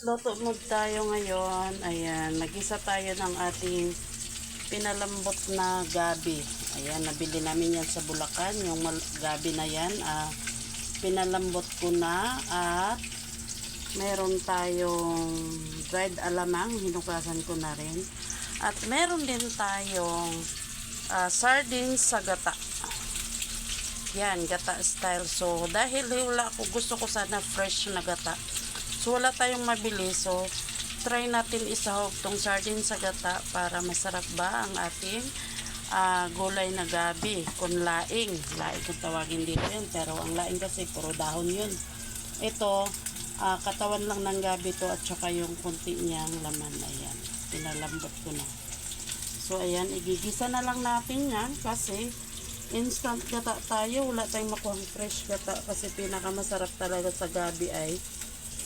Luto mo tayo ngayon. Ayan, nagisa tayo ng ating pinalambot na gabi. Ayan, nabili namin yan sa Bulacan. Yung gabi na yan, ah, pinalambot ko na at meron tayong dried alamang. Hinugasan ko na rin. At meron din tayong ah, sardines sa gata. Yan, gata style. So, dahil wala ako, gusto ko sana fresh na gata. So, wala tayong mabili. So, try natin isahog tong sardine sa gata para masarap ba ang ating ah, gulay na gabi kung laing. Laing kung tawagin dito yun. Pero ang laing kasi puro dahon yun. Ito, ah, katawan lang ng gabi to at saka yung kunti niyang laman. Ayan, pinalambot ko na. So, ayan, igigisa na lang natin yan kasi instant gata tayo. Wala tayong makuhang fresh gata kasi pinakamasarap talaga sa gabi ay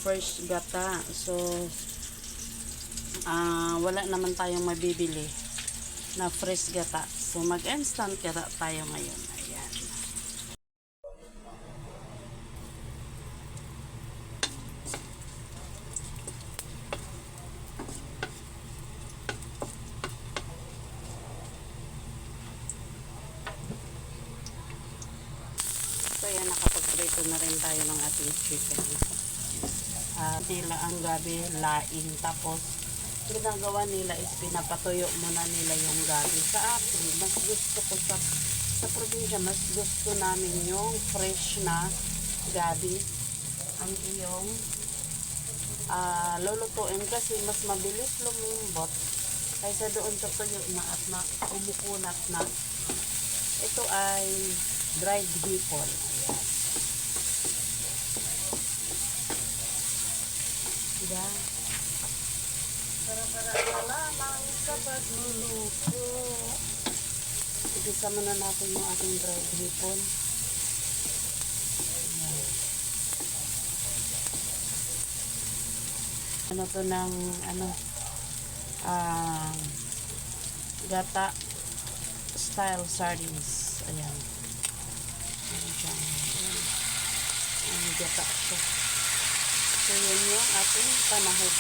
fresh gata. So, ah wala naman tayong mabibili na fresh gata. So, mag-instant gata tayo ngayon. Ayan. So, ayan, nakapag-prito na rin tayo ng ating chicken. Nila ang gabi laing. Tapos ginagawa nila is pinapatuyo muna nila yung gabi sa akin mas gusto ko sa sa probinsya mas gusto namin yung fresh na gabi. Ang iyong ah lulutuin kasi mas mabilis lumimbot kaysa doon sa tuyo na at na umukunat na. Ito ay dried hipon ayan Diba? Para-para lamang sa pagluluto. Igisa muna natin yung ating dried hipon. Ayan. Ano to ng ano um, gata style sardines. Ayan. Ayan siya. Ayan. Ayan, gata siya. So, yun yung ating panahog.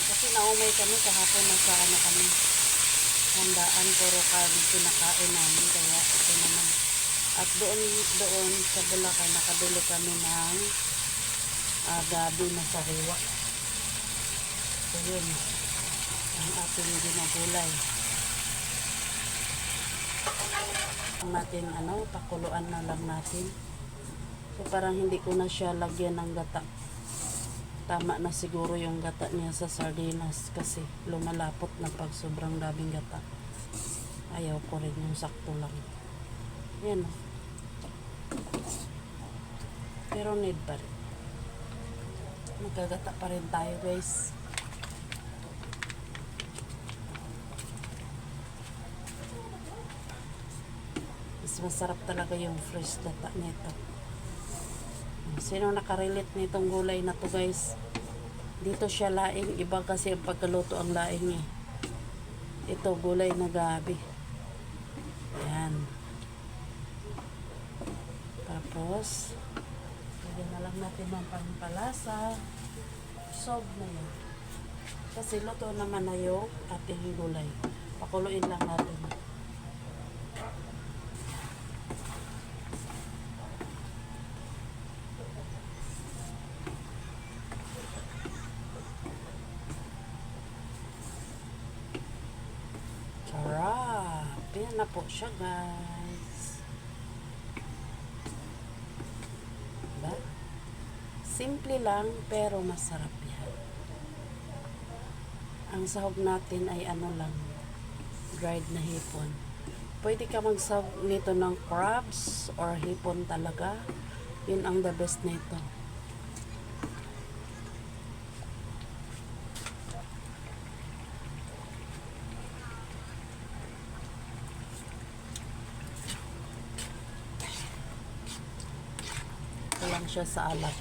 Kasi naumay kami kahapon nasa ano kami. Handaan, puro kami kinakain namin. Kaya ito naman. At doon, doon sa Bulacan, nakabili kami ng ah, gabi na sariwa. So, yun. Ang ating ginagulay. Natin ano, pakuluan na lang natin. So parang hindi ko na siya lagyan ng gata. Tama na siguro yung gata niya sa sardinas kasi lumalapot na pag sobrang daming gata. Ayaw ko rin yung sakto lang. Yan. oh. Pero need pa rin. Magkagata pa rin tayo guys. Mas masarap talaga yung fresh data nito. Sino nakarelate nitong gulay na to guys? Dito siya laing. Iba kasi ang pagkaluto ang laing eh. Ito gulay na gabi. Ayan. Tapos, lagyan na lang natin ng pampalasa. Sob na yun. Kasi luto naman na yung ating gulay. Pakuluin lang natin. Sarap. Yan na po siya, guys. Diba? Simple lang, pero masarap yan. Ang sahog natin ay ano lang, dried na hipon. Pwede ka magsahog nito ng crabs or hipon talaga. Yun ang the best nito. شوي سأقلب